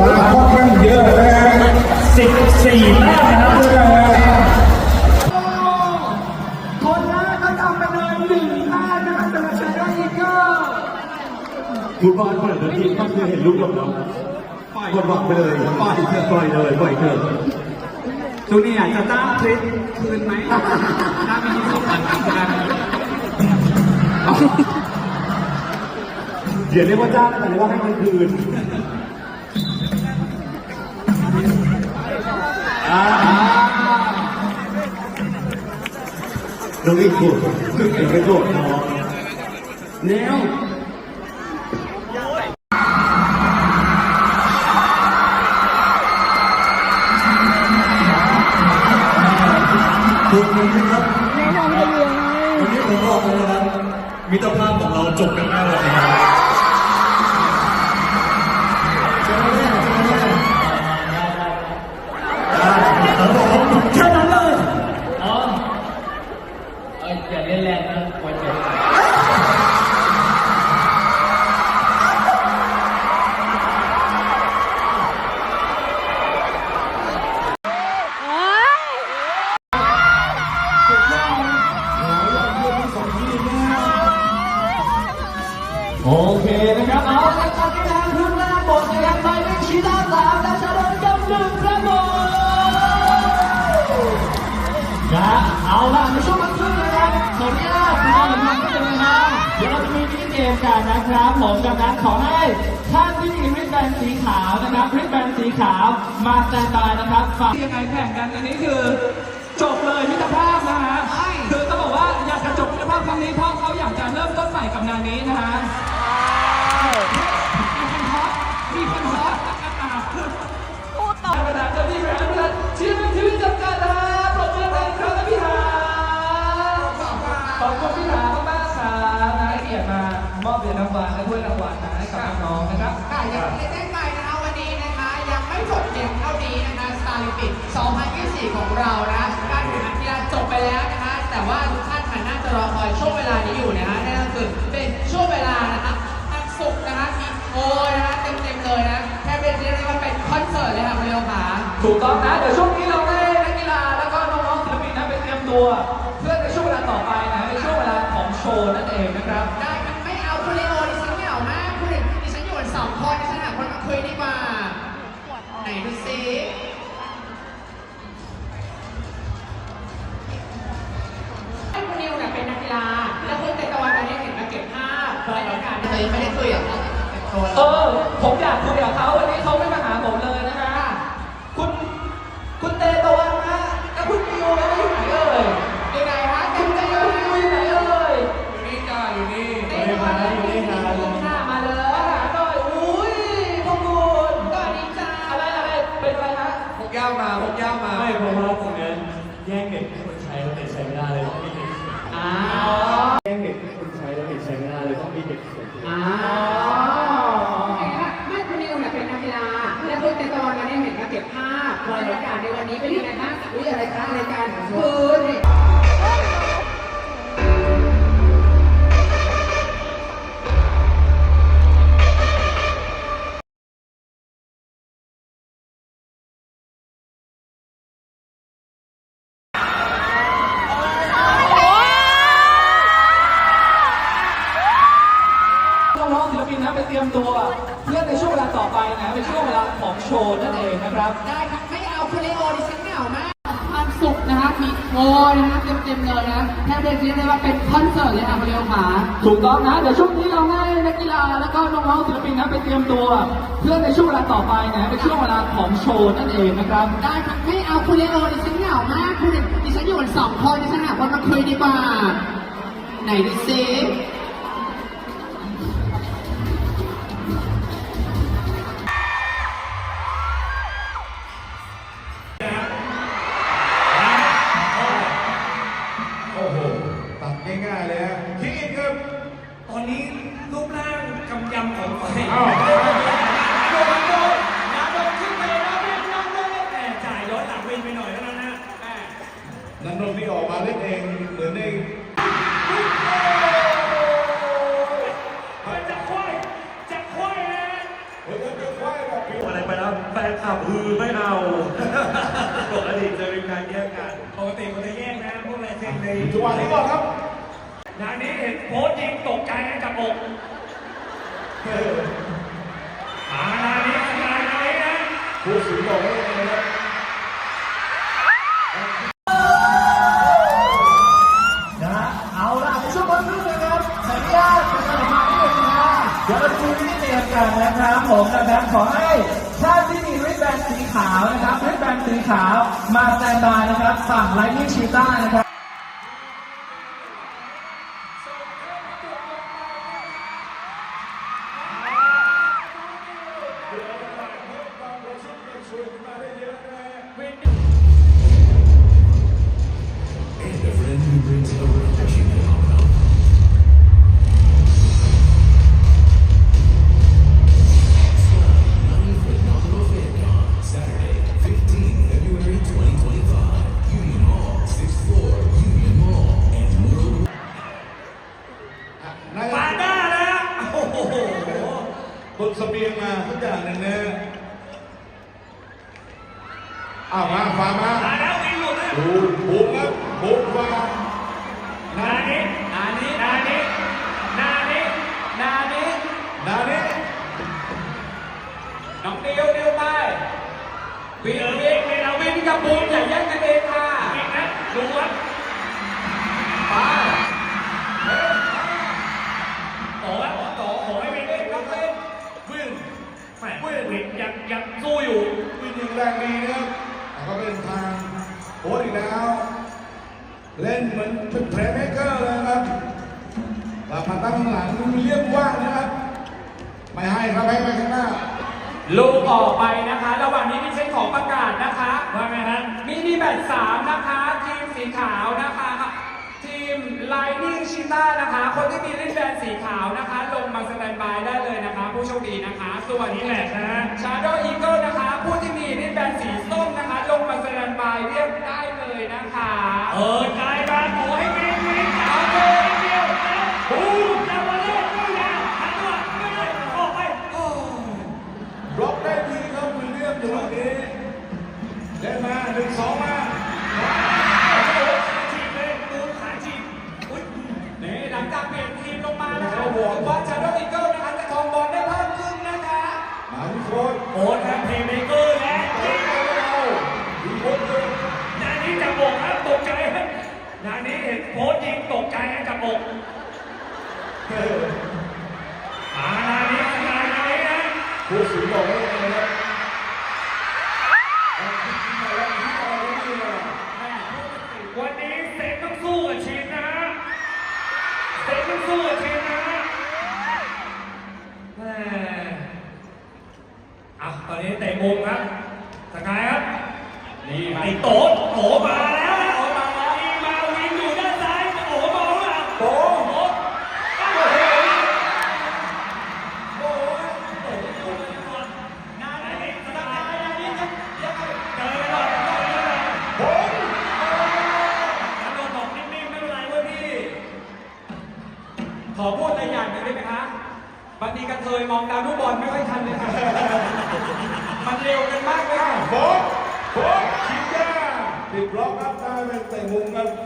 มาค่อนข้างเยอะนะฮะสิบสี่แต้มนะครับด้วยนคนแรกก็ทำไปเลยหนึ่งแต้มนะครับสำหรับชนะอีเกิลฟุตบอลเปิดนทีก็คือเห็นลูกหลบแล้วกดบอกไปเลยปล่อยเถอะปล่อยเลยปล่อยเถอะจูเนียร์จะจ้างคลิปคืนไหมถ้ามีสองพันกันอย่าเรียกว่าจ้างแต่เรียกว่าให้มันคืน อ่าน้องอีกคนคือเอกโดดน้องแนวคุณนะครับแนะนำให้เรียนไงวันนี้ผมบอกเลยนะครับมิตรภาพของเราจบกันแน่เลยนะครับ แรงนะกลัวเจ็บโอเคนะครับเอาละครับ มินิเกมกันนะครับผมดังนั้นขอให้ท่านที่มีริบแบนสีขาวนะครับริบแบนสีขาวมาสแตนบายนะครับฝากยังไงแข่งกันอันนี้คือจบเลยมิตรภาพนะฮะคือต้องบอกว่าอยากจะจบมิตรภาพครั้งนี้เพราะเขาอยากจะเริ่มต้นใหม่กับงานนี้นะฮะ นะให้กับน้องนะครับ ค่ะอย่างที่ได้ไปนะคะวันนี้นะคะ ยังไม่จบเพียงเท่านี้นะคะสตาร์ลิปิก2024 ของเรานะการแข่งขันกีฬาจบไปแล้วนะคะ แต่ว่าทุกท่านค่ะน่าจะรอคอยช่วงเวลานี้อยู่นะคะนั่นก็คือเป็นช่วงเวลานะคะวันศุกนะคะมีโอนะคะเต็มๆเลยนะแทบเป็นเรียกได้ว่าเป็นคอนเสิร์ตเลยค่ะคุณเลวขาถูกต้องนะเดี๋ยวช่วงนี้ ตัวเออ ผมอยากคุยกับเขาวันนี้เขาไม่มาหาผมเลยนะฮะ คุณ คุณเตตะวันนะแล้วคุณมิวนะอยู่ไหนเอ่ยอยู่ไหนคะคุเต็ณมเตใจตะเลวันยอยู่ไหนเอ่ยอยู่นี่จ้าอยู่นี่เตตะวันอยู่นี่ค่ะค่ะมาเลมายหาหน่อยอุ้ยพวกคุณสวัสดีจ้าอะไรอะไรเป็นอะไรฮะ พกย่ามาพกย่ามาไม่เพราะว่าตรงนี้แย่งเด็กคนใช้แล้วเด็กใช้ไม่ได้เลยต้องมีเด็กอ้าแย่งเด็กคนใช้แล้วเด็กใช้ไม่ได้เลยต้องมีเด็กอ้า ยอะไรคะรายการคืนน้องๆศิลปินนะไปเตรียมตัวเพื่อในช่วงเวลาต่อไปนะเป็นช่วงเวลาของโชว์นั่นเองนะครับ ได้ครับไม่เอาคุณเลโอดิฉันเหงามาก โอ้ยนะเต็มๆเลยนะแทบเรียกได้ว่าเป็นคอนเสิร์ตเลยค่ะคุณเลโอขาถูกต้องนะ เดี๋ยวช่วงนี้เราให้นักกีฬาแล้วก็น้องๆศิลปินนะไปเตรียมตัว เพื่อในช่วงเวลาต่อไปนะเป็นช่วงเวลาของโชว์นั่นเองนะครับได้ครับไม่เอาคุณเลโอดิฉันเหงามากคุณดิฉันอยู่กันสองคนดิฉันหาคนมาคุยดีกว่าไหนดิซิ เล่นเองเหมือนในะแไรไปแล้วแฟนขับฮือไม่เอาปกติจะเป็นการแยกกันปกติมันจะแยกนะพวกแะไรเซ็งเลยจังหวะนี้ก่อนครับนายนี้เห็นโพสต์ยิงตกใจนจับอกมานานี้นายนี้นะผู้สูงบอกว่า กันนะครับผมนะครับขอให้ท่านที่มีริบแบนสีขาวนะครับริบแบนสีขาวมาสแตนบายนะครับฝั่งไลท์นิ่งชีต้านะครับ อ้าวมาฟังมามาแล้ววิ่งหลุดแล้วบูมบูมครับบูมฟังนานี้นานี้นานี้นานี้นานี้นานี้น้องเดียวเดียวไปวินเดินวิวิ่นงไม่เอาวิ่วิงนกับบูมอย่าแย่งกันเองค่ะวิ่ง ล่นเหมือนเป็นเพลย์เมเกอร์เลยนะครับกลับมาตั้งข้างหลังมีเรียกว่างนะครับ ไม่ให้ครับให้ไปข้างหน้า ลูกออกไปนะคะ ระหว่างนี้มีเช็คของประกาศนะคะว่าไงฮะมินิแบตสามนะคะ ทีมสีขาวนะคะ ทีมไลนิ่งชิต้านะคะ คนที่มีริบแบนสีขาวนะคะ ลงมาสแตนบายได้เลยนะคะ ผู้โชคดีนะคะ ส่วนนี่แหละนะฮะชาโดว์อีเกิลนะคะ ผู้ที่มีริบแบนสีส้มนะคะ ลงมาสแตนบายเรียกได้ เออใจมาขอให้ นี่มาไอ้โต๊ดโตมาแล้วนะโตมาแล้วนี่มาวินอยู่ด้านซ้ายโอ้มองหลังโตโตโอ้โหโอ้โหโอ้โหงานนี้สกายงานนี้จะยังไงเจอกันหน่อยเจอกันหน่อยผมตำรวจบอกนิ่งๆไม่เป็นไรเว้ยพี่ ขอพูดอะไรอย่างหนึ่งได้ไหมคะบางทีกระเทยมองดาวลูกบอลไม่ค่อยทันเลยค่ะมันเร็วกันมากเลยค่ะผมผมคิดว่าติดบ ล็อ